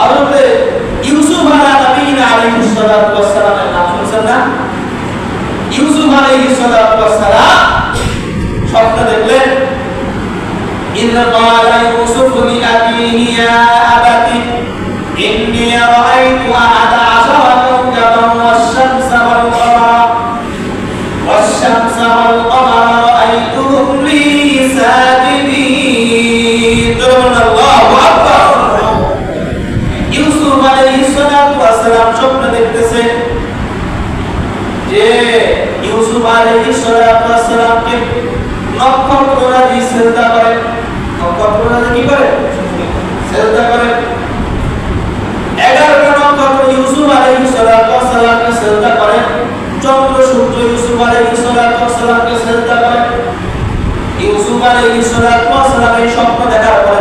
হযরত ইউসুফ আলা নবীনা আলাইহিস সালাতু ওয়াস সালামের নাম শুনছেন না ইউসুফ আলাইহিস সালাতু ওয়াস সালাম স্বপ্ন দেখলেন إذ قال يوسف لأبيه يا أبت إني رأيت أحد সালাম স্বপ্ন দেখতেছে যে ইউসুফ আলাইহিস সালামকে নক্ষত্ররা দিয়ে সেজদা করে। নক্ষত্ররা কি করে? সেজদা নক্ষত্র ইউসুফ আলাইহিস সালামকে সেজদা চন্দ্র, সূর্য ইউসুফ আলাইহিস সালামকে সেজদা ইউসুফ আলাইহিস সালাতু ওয়াস সালাম স্বপ্ন দেখার পরে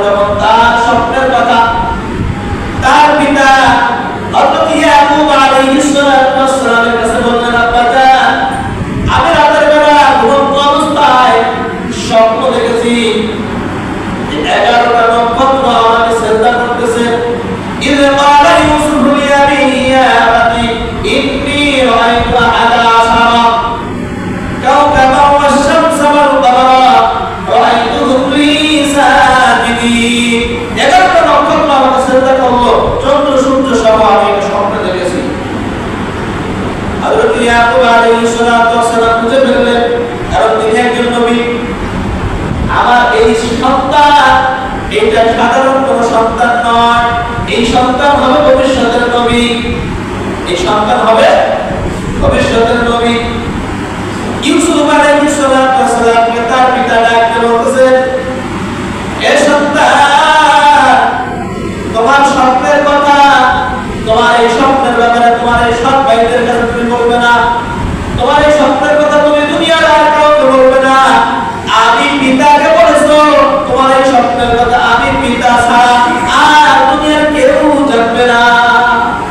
চন্দ্র সূর্য সহ আমি একটা স্বপ্ন দেখেছি ইয়াকুব আলাইহিস ফেললেন কারণ তিনি একজন নবী আমার এই সন্তান এটা সাধারণ কোন সন্তান নয় এই সন্তান হবে ভবিষ্যতের নবী এই সন্তান হবে ভবিষ্যতের নবী ইউসুফ আলাইহিস সালাতু ওয়াস সালামকে তার পিতা ডাকতে বলতেছেন এ সন্তান তোমার স্বপ্নের কথা তোমার এই স্বপ্নের ব্যাপারে তোমার এই সৎ ভাইদের কাছে তুমি বলবে না তোমার এই স্বপ্নের কথা তুমি দুনিয়ার আর কাউকে বলবে না আমি পিতাকে বলেছ তোমার এই স্বপ্নের কথা আমি পিতা ছাড়া আর দুনিয়ার কেউ জানবে না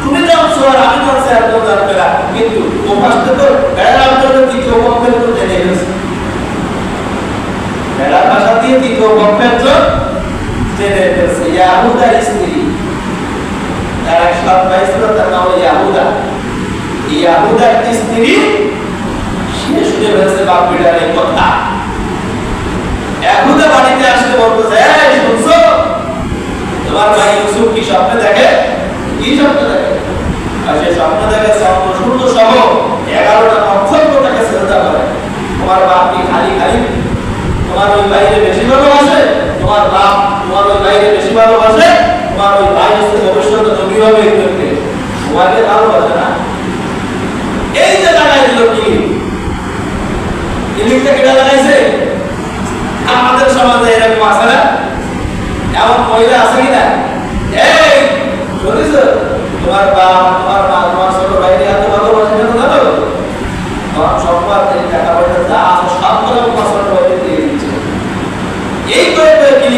তুমি জানছো আর আমি জানছি আর কেউ জানবে না কিন্তু তোমাকে তো বেড়ার জন্য দ্বিতীয় পক্ষের তো জেনে গেছে বেড়ার ভাষা দিয়ে দ্বিতীয় জন্য জেনে গেছে ইয়াহুদার স্ত্রী তার এক সৎ ভাই ছিল তার নাম ইয়াহুদা ইয়াহুদার স্ত্রী সে শুনে ফেলছে বাপ এই কথা ইয়াহুদা বাড়িতে আসলে বলতেছে এই শুনছো তোমার ভাই ইউসুফ কি স্বপ্নে দেখে? কি স্বপ্নে দেখে? এই যে লাগাই দিল কি? আমাদের সমাজে এরকম আছে না? এমন মহিলা আছে কিনা? এই শুনিস তোমার মা তোমার ছোট ভাইরে এত ভালোবাসে কেন জানো তোমার সম্পদ এই টাকা পয়সা যা আছে সব করে তোমার ছোট ভাইরে দিয়ে দিচ্ছে এই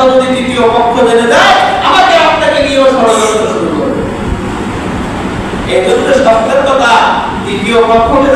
কথা যদি দ্বিতীয় পক্ষ জেনে যায়, আমাকে আপনাকে নিয়েও ষড়যন্ত্র শুরু করবে। এই জন্য কথা দ্বিতীয় পক্ষকে